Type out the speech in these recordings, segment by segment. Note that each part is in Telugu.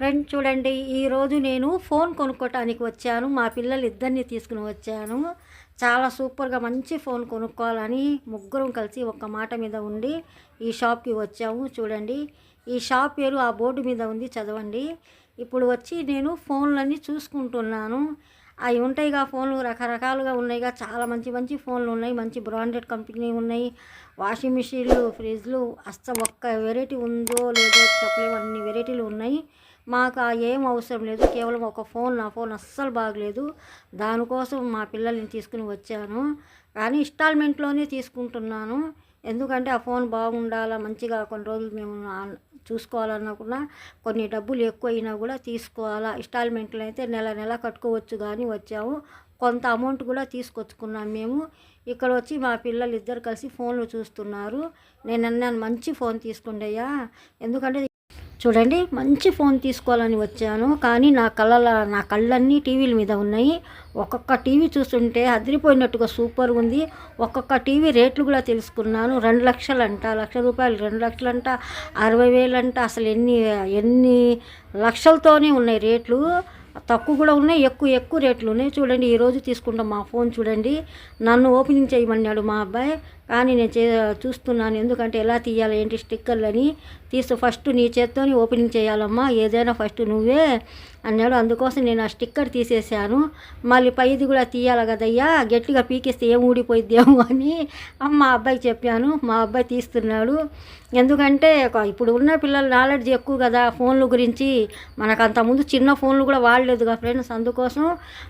ఫ్రెండ్ చూడండి ఈరోజు నేను ఫోన్ కొనుక్కోటానికి వచ్చాను. మా పిల్లలు ఇద్దరిని తీసుకుని వచ్చాను. చాలా సూపర్గా మంచి ఫోన్ కొనుక్కోవాలని ముగ్గురం కలిసి ఒక్క మాట మీద ఉండి ఈ షాప్కి వచ్చాము. చూడండి ఈ షాప్ పేరు ఆ బోర్డు మీద ఉంది చదవండి. ఇప్పుడు వచ్చి నేను ఫోన్లన్నీ చూసుకుంటున్నాను. అవి ఉంటాయిగా ఫోన్లు రకరకాలుగా ఉన్నాయిగా. చాలా మంచి మంచి ఫోన్లు ఉన్నాయి. మంచి బ్రాండెడ్ కంపెనీ ఉన్నాయి. వాషింగ్ మిషన్లు ఫ్రిడ్జ్లు అస్సలు ఒక్క వెరైటీ ఉందో లేదో చెప్పలేవు అన్ని వెరైటీలు ఉన్నాయి. మాకు ఆ ఏం అవసరం లేదు కేవలం ఒక ఫోన్ నా ఫోన్ అస్సలు బాగలేదు. దానికోసం మా పిల్లల్ని తీసుకుని వచ్చాను. కానీ ఇన్స్టాల్మెంట్లోనే తీసుకుంటున్నాను. ఎందుకంటే ఆ ఫోన్ బాగుండాలా మంచిగా కొన్ని రోజులు మేము ఆ- చూసుకోవాలనుకున్నా కొన్ని డబ్బులు ఎక్కువ అయినా కూడా తీసుకోవాలా. ఇన్స్టాల్మెంట్లు అయితే నెల నెల కట్టుకోవచ్చు కానీ వచ్చాము కొంత అమౌంట్ కూడా తీసుకొచ్చుకున్నాం మేము. ఇక్కడ వచ్చి మా పిల్లలు ఇద్దరు కలిసి ఫోన్లు చూస్తున్నారు. నేను అన్నాను మంచి ఫోన్ తీసుకుండయ్యా. ఎందుకంటే చూడండి మంచి ఫోన్ తీసుకోవాలని వచ్చాను. కానీ నా కళ్ళ నా కళ్ళన్నీ టీవీల మీద ఉన్నాయి. ఒక్కొక్క టీవీ చూస్తుంటే అదిరిపోయినట్టుగా సూపర్ ఉంది. ఒక్కొక్క టీవీ రేట్లు కూడా తెలుసుకున్నాను. రెండు లక్షలంట లక్ష రూపాయలు రెండు లక్షలంట అరవై వేలంట అసలు ఎన్ని ఎన్ని లక్షలతోనే ఉన్నాయి రేట్లు. తక్కువ కూడా ఉన్నాయి ఎక్కువ ఎక్కువ రేట్లు ఉన్నాయి. చూడండి ఈరోజు తీసుకుంటాం మా ఫోన్ చూడండి. నన్ను ఓపెనింగ్ చేయమన్నాడు మా అబ్బాయి. కానీ నేను చే చూస్తున్నాను. ఎందుకంటే ఎలా తీయాలి ఏంటి స్టిక్కర్లు అని తీసు ఫస్ట్ నీ చేత్తోని ఓపెనింగ్ చేయాలమ్మా. ఏదైనా ఫస్ట్ నువ్వే అన్నాడు. అందుకోసం నేను ఆ స్టిక్కర్ తీసేసాను మళ్ళీ పైది కూడా తీయాలి కదయ్యా. గట్టిగా పీకేస్తే ఏం ఊడిపోయిద్దేమో అని మా అబ్బాయికి చెప్పాను. మా అబ్బాయి తీస్తున్నాడు. ఎందుకంటే ఇప్పుడు ఉన్న పిల్లల నాలెడ్జ్ ఎక్కువ కదా ఫోన్ల గురించి. మనకు అంతకుముందు చిన్న ఫోన్లు కూడా వాడలేదుగా ఫ్రెండ్స్. అందుకోసం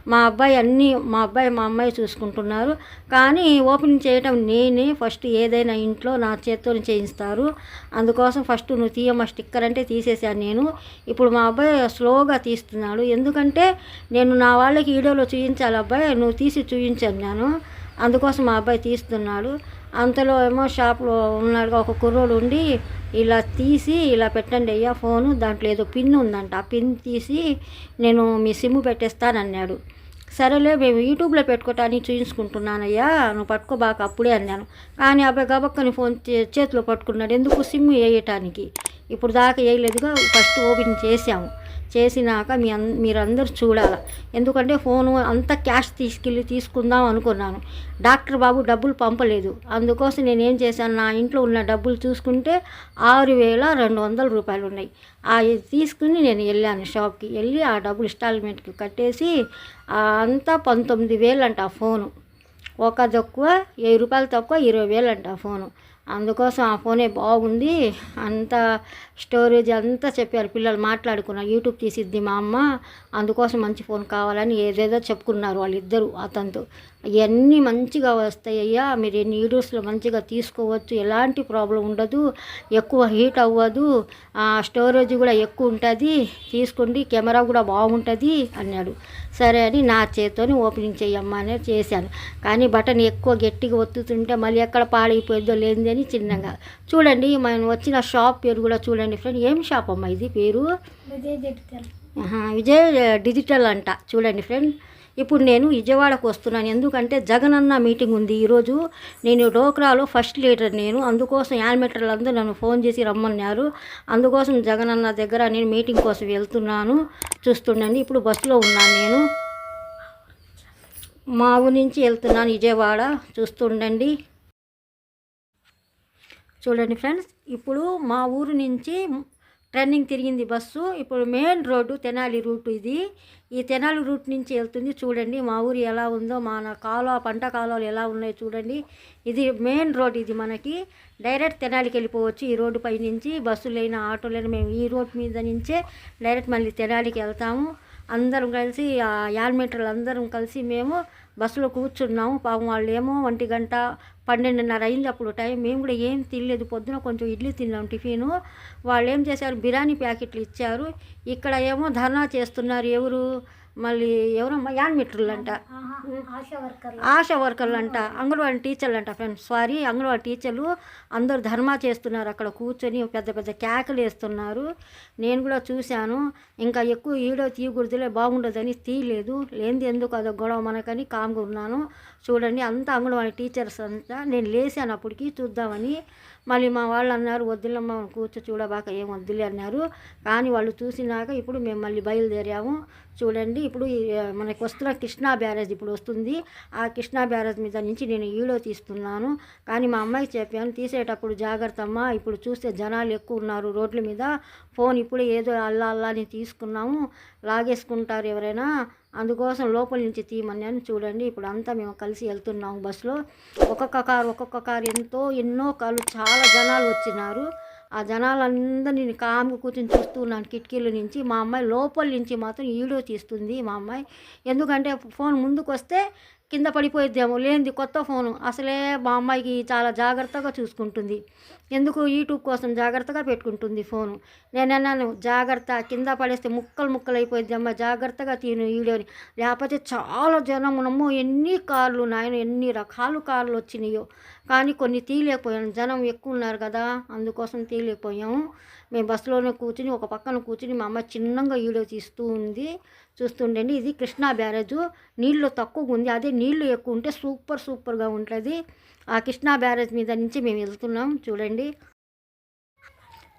మా అబ్బాయి అన్నీ మా అబ్బాయి మా అమ్మాయి చూసుకుంటున్నారు. కానీ ఓపెనింగ్ చేయటం నేనే ఫస్ట్ ఏదైనా ఇంట్లో నా చేత్తో చేయిస్తారు. అందుకోసం ఫస్ట్ నువ్వు తీయమ్మ స్టిక్కర్ అంటే తీసేసాను నేను. ఇప్పుడు మా అబ్బాయి స్లోగా తీస్తున్నాడు. ఎందుకంటే నేను నా వాళ్ళకి వీడియోలో చూపించాలి అబ్బాయి నువ్వు తీసి చూపించాను నేను. అందుకోసం మా అబ్బాయి తీస్తున్నాడు. అంతలో ఏమో షాప్లో ఉన్నాడు ఒక కుర్రోడు ఉండి ఇలా తీసి ఇలా పెట్టండి అయ్యా ఫోను. దాంట్లో ఏదో పిన్ ఉందంట. ఆ పిన్ తీసి నేను మీ సిమ్ పెట్టేస్తానన్నాడు. సరేలే మేము యూట్యూబ్లో పెట్టుకోవటానికి చూపించుకుంటున్నానయ్యా నువ్వు పట్టుకో బాగా అప్పుడే అన్నాను. కానీ అబ్బాయి గబక్కని ఫోన్ చే- చేతిలో పట్టుకున్నాడు. ఎందుకు సిమ్ వేయటానికి? ఇప్పుడు దాకా వేయలేదుగా. ఫస్ట్ ఓపెన్ చేసాము చేసినాక మీ అన్ మీరందరూ చూడాలి. ఎందుకంటే ఫోను అంత క్యాష్ తీసుకెళ్ళి తీసుకుందాం అనుకున్నాను. డాక్టర్ బాబు డబ్బులు పంపలేదు. అందుకోసం నేను ఏం చేశాను? నా ఇంట్లో ఉన్న డబ్బులు చూసుకుంటే ఆరు వేల రెండు వందల రూపాయలు ఉన్నాయి. ఆ తీసుకుని నేను వెళ్ళాను షాప్కి. వెళ్ళి ఆ డబ్బులు ఇన్స్టాల్మెంట్కి కట్టేసి అంతా పంతొమ్మిది వేలు అంట ఆ ఫోను. ఒక తక్కువ వెయ్యి రూపాయలు తక్కువ ఇరవై వేలు అంట ఆ ఫోను. అందుకోసం ఆ ఫోనే బాగుంది. అంత స్టోరేజ్ అంతా చెప్పారు పిల్లలు మాట్లాడుకున్నారు. యూట్యూబ్ తీసిద్ది మా అమ్మ. అందుకోసం మంచి ఫోన్ కావాలని ఏదేదో చెప్పుకున్నారు వాళ్ళిద్దరూ అతనితో. ఇవన్నీ మంచిగా వస్తాయ్యా మీరు ఎన్ని వీడియోస్లో మంచిగా తీసుకోవచ్చు. ఎలాంటి ప్రాబ్లం ఉండదు. ఎక్కువ హీట్ అవ్వదు. స్టోరేజ్ కూడా ఎక్కువ ఉంటుంది. తీసుకోండి. కెమెరా కూడా బాగుంటుంది అన్నాడు. సరే అని నా చేత్తోని ఓపెనింగ్ చేయమ్మా అనేది చేశాను. కానీ బటన్ ఎక్కువ గట్టిగా ఒత్తుతుంటే మళ్ళీ ఎక్కడ పాడైపోయిందో లేనిది అని చిన్నగా. చూడండి మనం వచ్చిన షాప్ పేరు కూడా చూడండి ఫ్రెండ్. ఏం షాప్ అమ్మా ఇది పేరు? విజయ్ డిజిటల్ అంట. చూడండి ఫ్రెండ్. ఇప్పుడు నేను విజయవాడకు వస్తున్నాను. ఎందుకంటే జగనన్న మీటింగ్ ఉంది ఈరోజు. నేను డోక్రాలో ఫస్ట్ లీడర్ నేను. అందుకోసం యానిమేటర్లు అందరూ నన్ను ఫోన్ చేసి రమ్మన్నారు. అందుకోసం జగనన్న దగ్గర నేను మీటింగ్ కోసం వెళ్తున్నాను చూస్తుండండి ఇప్పుడు బస్సులో ఉన్నాను నేను. మా ఊరి నుంచి వెళ్తున్నాను విజయవాడ. చూస్తుండండి. చూడండి ఫ్రెండ్స్ ఇప్పుడు మా ఊరు నుంచి టర్నింగ్ తిరిగింది బస్సు. ఇప్పుడు మెయిన్ రోడ్డు తెనాలి రూట్ ఇది. ఈ తెనాలి రూట్ నుంచి వెళ్తుంది చూడండి. మా ఊరు ఎలా ఉందో మన కాలువ పంట కాలువలు ఎలా ఉన్నాయో చూడండి. ఇది మెయిన్ రోడ్ ఇది మనకి. డైరెక్ట్ తెనాలికి వెళ్ళిపోవచ్చు ఈ రోడ్డు పై నుంచి. బస్సులైన ఆటోలైనా మేము ఈ రోడ్ మీద నుంచే డైరెక్ట్ మళ్ళీ తెనాలికి వెళ్తాము. అందరం కలిసి ఆ యాన్మీటర్లు అందరం కలిసి మేము బస్సులో కూర్చున్నాము. పాపం వాళ్ళు ఏమో ఒంటి గంట పన్నెండున్నర అయింది అప్పుడు టైం. మేము కూడా ఏం తినలేదు. పొద్దున కొంచెం ఇడ్లీ తిన్నాం టిఫిను. వాళ్ళు ఏం చేశారు? బిర్యానీ ప్యాకెట్లు ఇచ్చారు. ఇక్కడ ఏమో ధర్నా చేస్తున్నారు ఎవరు? మళ్ళీ ఎవరమ్మా యాన్మీటర్లు అంట ఆశా వర్కర్లు. అంట అంగన్వాడీ టీచర్లు అంట ఫ్రెండ్స్. సారీ అంగన్వాడీ టీచర్లు అందరూ ధర్మా చేస్తున్నారు. అక్కడ కూర్చొని పెద్ద పెద్ద కేకలు వేస్తున్నారు. నేను కూడా చూశాను. ఇంకా ఎక్కువ వీడియో తీయకూడదులే బాగుండదని తీయలేదు. లేనిది ఎందుకు అదో గొడవ మనకని కామ్గా ఉన్నాను. చూడండి అంతా అంగన్వాడీ టీచర్స్ అంతా నేను లేచాను అప్పటికి చూద్దామని. మళ్ళీ మా వాళ్ళు అన్నారు వద్దులమ్మ కూర్చో చూడబాక ఏం వద్దులే అన్నారు. కానీ వాళ్ళు చూసినాక ఇప్పుడు మేము మళ్ళీ బయలుదేరాము. చూడండి. ఇప్పుడు మనకు మనకి వస్తున్న కృష్ణా బ్యారేజ్ ఇప్పుడు వస్తుంది. ఆ కృష్ణా బ్యారేజ్ మీద నుంచి నేను ఈడో తీస్తున్నాను. కానీ మా అమ్మాయికి చెప్పాను తీసేటప్పుడు జాగ్రత్త అమ్మ ఇప్పుడు చూస్తే జనాలు ఎక్కువ ఉన్నారు రోడ్ల మీద. ఫోన్ ఇప్పుడు ఏదో అల్లా అల్లా అని తీసుకున్నాము. లాగేసుకుంటారు ఎవరైనా. అందుకోసం లోపల నుంచి తీయమన్నాను చూడండి. ఇప్పుడు అంతా మేము కలిసి వెళ్తున్నాము బస్సులో. ఒక్కొక్క కారు ఒక్కొక్క కారు ఎంతో ఎన్నో కార్లు చాలా జనాలు వచ్చినారు. ఆ జనాలందరినీ నేను కామ్గా కూర్చొని చూస్తూ ఉన్నాను కిటికీల నుంచి. మా అమ్మాయి లోపల నుంచి మాత్రం వీడియో తీస్తుంది మా అమ్మాయి. ఎందుకంటే ఫోన్ ముందుకు వస్తే కింద పడిపోయిద్దేమో లేనిది కొత్త ఫోను. అసలే మా అమ్మాయికి చాలా జాగ్రత్తగా చూసుకుంటుంది. ఎందుకు యూట్యూబ్ కోసం జాగ్రత్తగా పెట్టుకుంటుంది ఫోను? నేను అన్నాను జాగ్రత్త కింద పడేస్తే ముక్కలు ముక్కలు అయిపోయింది అమ్మ జాగ్రత్తగా తీను వీడియోని. లేకపోతే చాలా జనం ఎన్ని కార్లు నాయన ఎన్ని రకాలు కార్లు వచ్చినాయో. కానీ కొన్ని తీయలేకపోయాను జనం ఎక్కువ ఉన్నారు కదా అందుకోసం తీయలేకపోయాము. మేము బస్సులోనే కూర్చుని ఒక పక్కన కూర్చుని మా అమ్మ చిన్నగా వీడియో తీస్తూ ఉంది చూస్తుండండి. ఇది కృష్ణా బ్యారేజ్. నీళ్ళు తక్కువగా ఉంది. అదే నీళ్ళు ఎక్కువ ఉంటే సూపర్ సూపర్గా ఉంటుంది. ఆ కృష్ణా బ్యారేజ్ మీద నుంచి మేము వెళ్తున్నాం. చూడండి.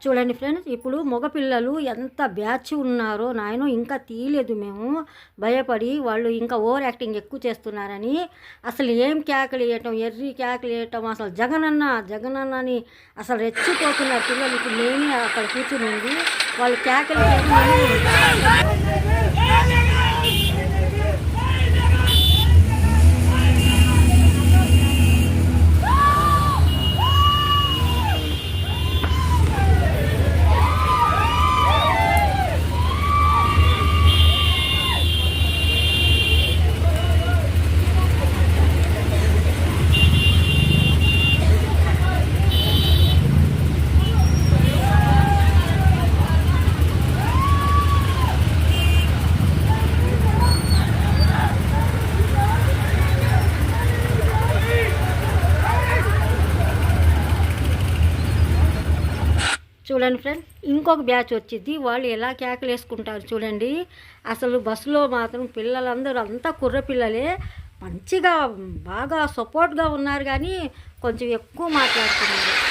చూడండి ఫ్రెండ్స్ ఇప్పుడు మగపిల్లలు ఎంత బ్యాచ్ ఉన్నారో నాయన ఇంకా తీయలేదు మేము భయపడి వాళ్ళు ఇంకా ఓవర్ యాక్టింగ్ ఎక్కువ చేస్తున్నారని అసలు ఏం కేకలు వేయటం ఎర్రి కేకలు వేయటం అసలు జగనన్న జగనన్న అని అసలు రెచ్చిపోతున్నారు పిల్లలు ఇప్పుడు నేనే అక్కడ కూర్చుని వాళ్ళు కేకలు వేయటం చూడండి ఫ్రెండ్ ఇంకొక బ్యాచ్ వచ్చింది. వాళ్ళు ఎలా కేకలు వేసుకుంటారు చూడండి. అసలు బస్సులో మాత్రం పిల్లలందరూ అంతా కుర్ర పిల్లలే. మంచిగా బాగా సపోర్ట్గా ఉన్నారు కానీ కొంచెం ఎక్కువ మాట్లాడుతున్నారు.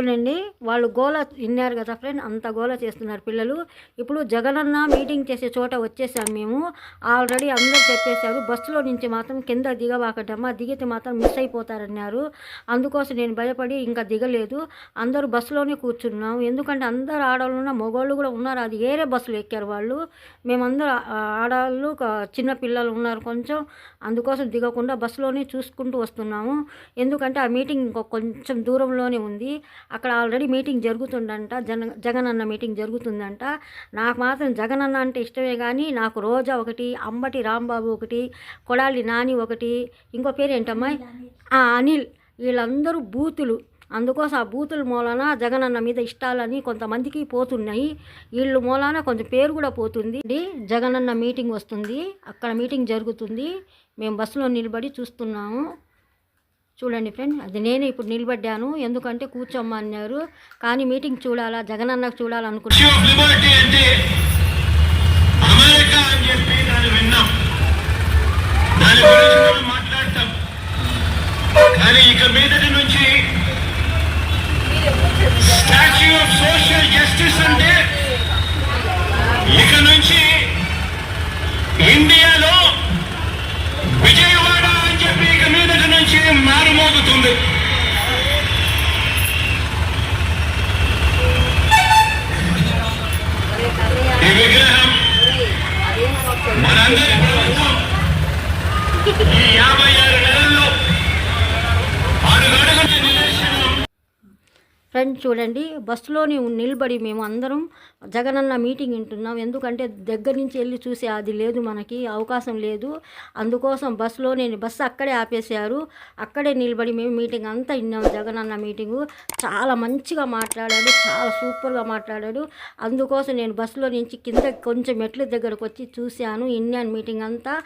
చూడండి. వాళ్ళు గోల విన్నారు కదా ఫ్రెండ్ అంత గోల చేస్తున్నారు పిల్లలు. ఇప్పుడు జగనన్న మీటింగ్ చేసే చోట వచ్చేసాం మేము. ఆల్రెడీ అందరూ చెప్పేశారు బస్సులో నుంచి మాత్రం కింద దిగబాకటమ్మా దిగితే మాత్రం మిస్ అయిపోతారన్నారు. అందుకోసం నేను భయపడి ఇంకా దిగలేదు. అందరూ బస్సులోనే కూర్చున్నాం. ఎందుకంటే అందరు ఆడవాళ్ళు ఉన్న మగవాళ్ళు కూడా ఉన్నారు. అది వేరే బస్సులో ఎక్కారు వాళ్ళు. మేమందరూ ఆడవాళ్ళు చిన్న పిల్లలు ఉన్నారు కొంచెం. అందుకోసం దిగకుండా బస్సులోనే చూసుకుంటూ వస్తున్నాము. ఎందుకంటే ఆ మీటింగ్ ఇంకో కొంచెం దూరంలోనే ఉంది. అక్కడ ఆల్రెడీ మీటింగ్ జరుగుతుందంట జన జగన్ అన్న మీటింగ్ జరుగుతుందంట. నాకు మాత్రం జగన్ అన్న అంటే ఇష్టమే కానీ నాకు రోజా ఒకటి అంబటి రాంబాబు ఒకటి కొడాలి నాని ఒకటి ఇంకో పేరు ఏంటమ్మా? ఆ, అనిల్. వీళ్ళందరూ బూతులు. అందుకోసం ఆ బూతుల మూలాన జగనన్న మీద ఇష్టాలని కొంతమందికి పోతున్నాయి. వీళ్ళు మూలాన కొంచెం పేరు కూడా పోతుంది. జగనన్న మీటింగ్ వస్తుంది. అక్కడ మీటింగ్ జరుగుతుంది. మేము బస్సులో నిలబడి చూస్తున్నాము. చూడండి ఫ్రెండ్ అది నేను ఇప్పుడు నిలబడ్డాను. ఎందుకంటే కూర్చోమన్నారు కానీ మీటింగ్ చూడాలా? జగనన్నకు చూడాలనుకుంటున్నాను ఈ విగ్రహం మనందరి ప్రభుత్వం ఈ యాభై ఆరు నెలల్లో ఆరు ఫ్రెండ్ చూడండి. బస్సులోని నిలబడి మేము అందరం జగనన్న మీటింగ్ వింటున్నాం. ఎందుకంటే దగ్గర నుంచి వెళ్ళి చూసే అది లేదు మనకి అవకాశం లేదు. అందుకోసం బస్సులోనే బస్సు అక్కడే ఆపేశారు. అక్కడే నిలబడి మేము మీటింగ్ అంతా విన్నాం. జగనన్న మీటింగు చాలా మంచిగా మాట్లాడాడు. చాలా సూపర్గా మాట్లాడాడు. అందుకోసం నేను బస్సులో నుంచి కింద కొంచెం మెట్ల దగ్గరకు వచ్చి చూశాను. విన్నాను మీటింగ్ అంతా.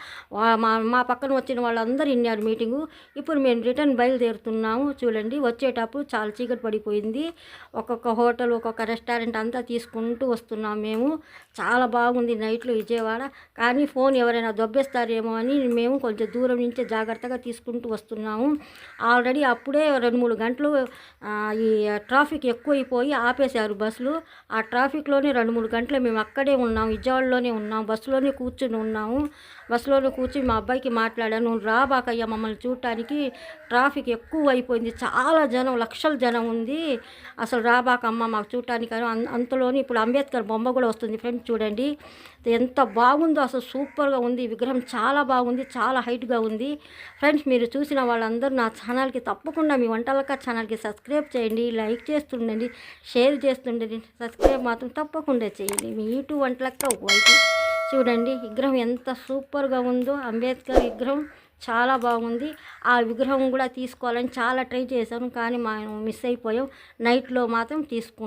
మా మా పక్కన వచ్చిన వాళ్ళందరూ విన్నారు మీటింగు. ఇప్పుడు మేము రిటర్న్ బయలుదేరుతున్నాము. చూడండి. వచ్చేటప్పుడు చాలా చీకటి పడిపోయింది. ఒక్కొక్క హోటల్ ఒక్కొక్క రెస్టారెంట్ అంతా తీసుకుంటూ వస్తున్నాం మేము. చాలా బాగుంది నైట్లో విజయవాడ. కానీ ఫోన్ ఎవరైనా దొబ్బేస్తారేమో అని మేము కొంచెం దూరం నుంచే జాగ్రత్తగా తీసుకుంటూ వస్తున్నాము. ఆల్రెడీ అప్పుడే రెండు మూడు గంటలు ఈ ట్రాఫిక్ ఎక్కువైపోయి ఆపేశారు బస్సులు. ఆ ట్రాఫిక్లోనే రెండు మూడు గంటలు మేము అక్కడే ఉన్నాం విజయవాడలోనే ఉన్నాం బస్సులోనే కూర్చుని ఉన్నాము. బస్సులోనే కూర్చుని మా అబ్బాయికి మాట్లాడాను రాబాకయ్య రాబాకయ్యా మమ్మల్ని చూడటానికి ట్రాఫిక్ ఎక్కువ అయిపోయింది చాలా జనం లక్షల జనం ఉంది. అసలు రాబాకమ్మ మాకు చూడటానికి అని అం- అంతలోని ఇప్పుడు అంబేద్కర్ బొమ్మ కూడా వస్తుంది ఫ్రెండ్స్ చూడండి. ఎంత బాగుందో అసలు సూపర్గా ఉంది. విగ్రహం చాలా బాగుంది చాలా హైట్గా ఉంది. ఫ్రెండ్స్ మీరు చూసిన వాళ్ళందరూ నా ఛానల్కి తప్పకుండా మీ వంటలక్క ఛానల్కి సబ్స్క్రైబ్ చేయండి లైక్ చేస్తుండండి షేర్ చేస్తుండండి. సబ్స్క్రైబ్ మాత్రం తప్పకుండా చేయండి. మీ యూట్యూబ్ వంటలక్క వైపు చూడండి విగ్రహం ఎంత సూపర్గా ఉందో. అంబేద్కర్ విగ్రహం చాలా బాగుంది. ఆ విగ్రహం కూడా తీసుకోవాలని చాలా ట్రై చేశాను కానీ మనం మిస్ అయిపోయాం. నైట్లో మాత్రం తీసుకు